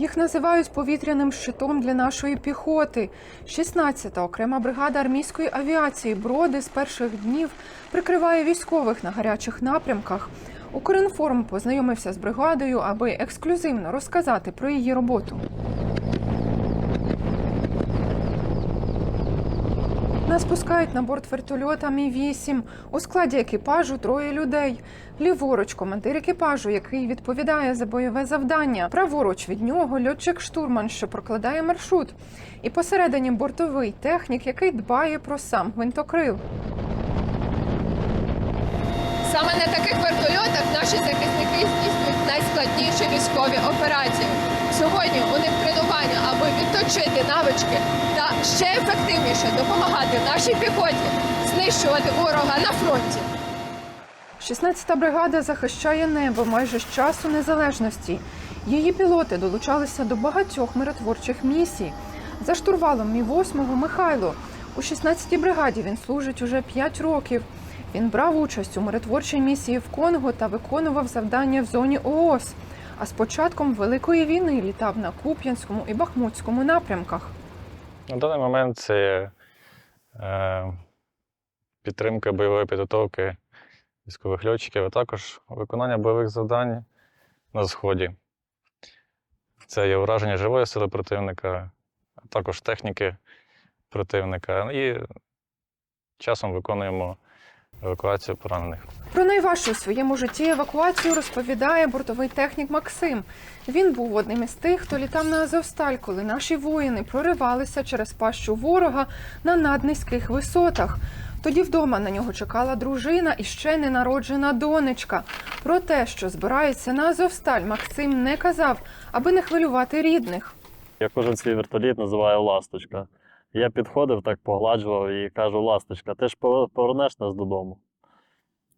Їх називають повітряним щитом для нашої піхоти. 16-та окрема бригада армійської авіації Броди з перших днів прикриває військових на гарячих напрямках. Укрінформ познайомився з бригадою, аби ексклюзивно розказати про її роботу. Нас пускають на борт вертольота Мі-8. У складі екіпажу троє людей. Ліворуч командир екіпажу, який відповідає за бойове завдання. Праворуч від нього льотчик-штурман, що прокладає маршрут. І посередині бортовий технік, який дбає про сам гвинтокрил. Саме на таких вертольотах наші захисники здійснюють найскладніші військові операції. Сьогодні у них тренування, аби відточити навички та ще ефективніше допомагати нашій піхоті знищувати ворога на фронті. 16-та бригада захищає небо майже з часу незалежності. Її пілоти долучалися до багатьох миротворчих місій. За штурвалом Мі-8 Михайло. У 16-й бригаді він служить уже 5 років. Він брав участь у миротворчій місії в Конго та виконував завдання в зоні ООС. А з початком Великої війни літав на Куп'янському і Бахмутському напрямках. На даний момент це е, підтримка бойової підготовки військових льотчиків, а також виконання бойових завдань на Сході. Це є ураження живої сили противника, а також техніки противника. І часом виконуємо евакуацію поранених. Про найважчу в своєму житті евакуацію розповідає бортовий технік Максим. Він був одним із тих, хто літав на Азовсталь, коли наші воїни проривалися через пащу ворога на наднизьких висотах. Тоді вдома на нього чекала дружина і ще ненароджена донечка. Про те, що збирається на Азовсталь, Максим не казав, аби не хвилювати рідних. Я кожен свій вертоліт називаю ласточка. Я підходив, так погладжував і кажу: Ласточка, ти ж повернеш нас додому.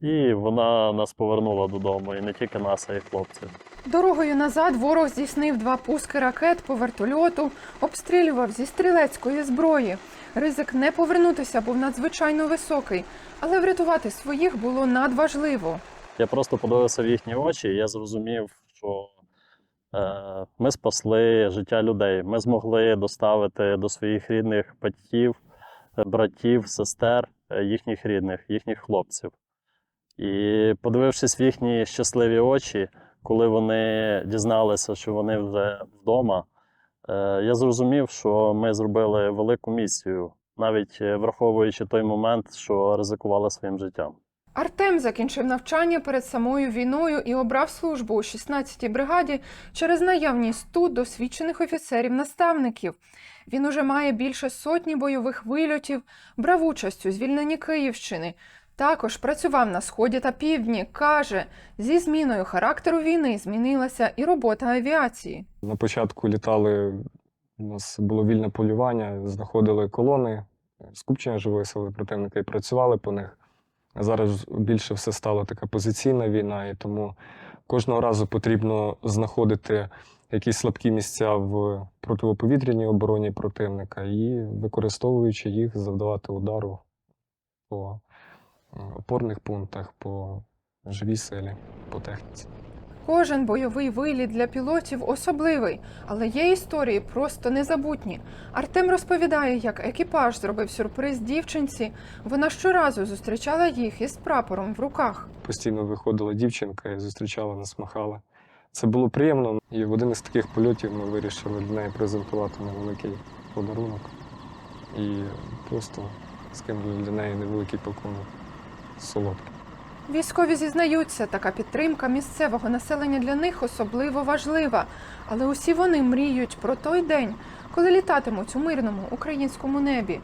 І вона нас повернула додому, і не тільки нас, а й хлопців. Дорогою назад ворог здійснив два пуски ракет по вертольоту, обстрілював зі стрілецької зброї. Ризик не повернутися був надзвичайно високий, але врятувати своїх було надважливо. Я просто подивився в їхні очі, і я зрозумів, що ми спасли життя людей. Ми змогли доставити до своїх рідних батьків, е, братів, сестер, е, їхніх рідних, їхніх хлопців. І подивившись в їхні щасливі очі, коли вони дізналися, що вони вже вдома, е, я зрозумів, що ми зробили велику місію, навіть е, враховуючи той момент, що ризикували своїм життям. Артем закінчив навчання перед самою війною і обрав службу у 16-й бригаді через наявність тут досвідчених офіцерів-наставників. Він уже має більше сотні бойових вильотів, брав участь у звільненні Київщини. Також працював на сході та півдні. каже, зі зміною характеру війни змінилася і робота авіації. На початку літали, у нас було вільне полювання, знаходили колони, скупчення живої сили противника і працювали по них. Зараз більше все стало така позиційна війна, і тому кожного разу потрібно знаходити якісь слабкі місця в протиповітряній обороні противника і, використовуючи їх, завдавати удару по е, опорних пунктах, по живій силі, по техніці. Кожен бойовий виліт для пілотів особливий, але є історії просто незабутні. Артем розповідає, як екіпаж зробив сюрприз дівчинці. Вона щоразу зустрічала їх із прапором в руках. постійно виходила дівчинка і зустрічала нас, махала. Це було приємно. І в один із таких польотів ми вирішили для неї презентувати невеликий подарунок. І просто скинули для неї невеликий пакунок солодкий. Військові зізнаються, така підтримка місцевого населення для них особливо важлива. Але усі вони мріють про той день, коли літатимуть у мирному українському небі.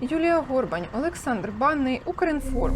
Юлія Горбань, Олександр Банний, Укрінформ.